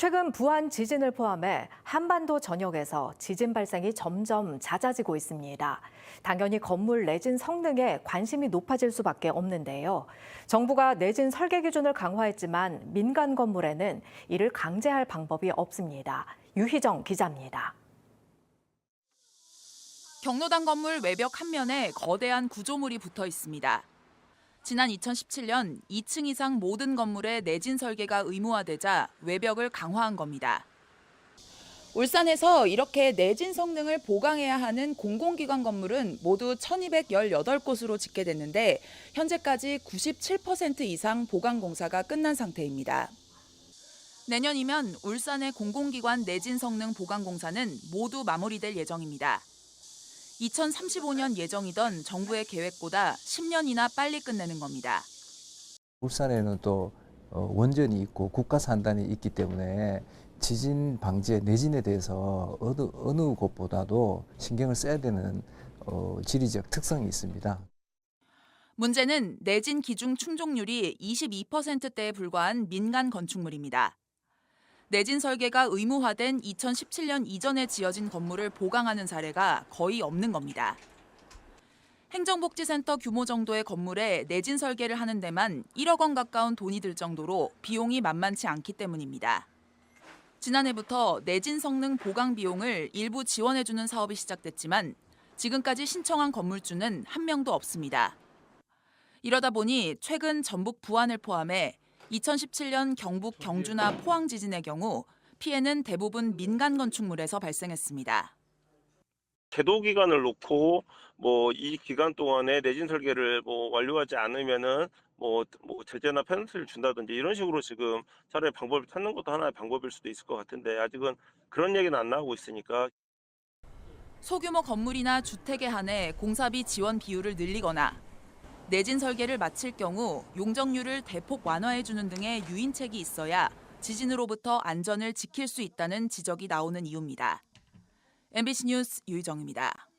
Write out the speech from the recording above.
최근 부안 지진을 포함해 한반도 전역에서 지진 발생이 점점 잦아지고 있습니다. 당연히 건물 내진 성능에 관심이 높아질 수밖에 없는데요. 정부가 내진 설계 기준을 강화했지만 민간 건물에는 이를 강제할 방법이 없습니다. 유희정 기자입니다. 경로당 건물 외벽 한 면에 거대한 구조물이 붙어 있습니다. 지난 2017년 2층 이상 모든 건물의 내진 설계가 의무화되자 외벽을 강화한 겁니다. 울산에서 이렇게 내진 성능을 보강해야 하는 공공기관 건물은 모두 1218곳으로 집계됐는데 현재까지 97% 이상 보강 공사가 끝난 상태입니다. 내년이면 울산의 공공기관 내진 성능 보강 공사는 모두 마무리될 예정입니다. 2035년 예정이던 정부의 계획보다 10년이나 빨리 끝내는 겁니다. 울산에는 또 어, 원전이 있고 국가 산단이 있기 때문에 지진 방지에 내진에 대해서 어느, 어느 곳보다도 신경을 써야 되는 어, 지리적 특성이 있습니다. 문제는 내진 기중 충족률이 22%대에 불과한 민간 건축물입니다. 내진 설계가 의무화된 2017년 이전에 지어진 건물을 보강하는 사례가 거의 없는 겁니다. 행정복지센터 규모 정도의 건물에 내진 설계를 하는 데만 1억 원 가까운 돈이 들 정도로 비용이 만만치 않기 때문입니다. 지난해부터 내진 성능 보강 비용을 일부 지원해주는 사업이 시작됐지만 지금까지 신청한 건물주는 한 명도 없습니다. 이러다 보니 최근 전북 부안을 포함해 2017년 경북 경주나 포항 지진의 경우 피해는 대부분 민간 건축물에서 발생했습니다. 제도 기간을 놓고 뭐 이 기간 동안에 내진 설계를 뭐 완료하지 않으면은 뭐, 뭐 제재나 페널티를 준다든지 이런 식으로 지금 차라리 방법을 찾는 것도 하나의 방법일 수도 있을 것 같은데 아직은 그런 얘기는 안 나오고 있으니까 소규모 건물이나 주택에 한해 공사비 지원 비율을 늘리거나 내진 설계를 마칠 경우 용적률을 대폭 완화해 주는 등의 유인책이 있어야 지진으로부터 안전을 지킬 수 있다는 지적이 나오는 이유입니다. MBC 뉴스 유희정입니다.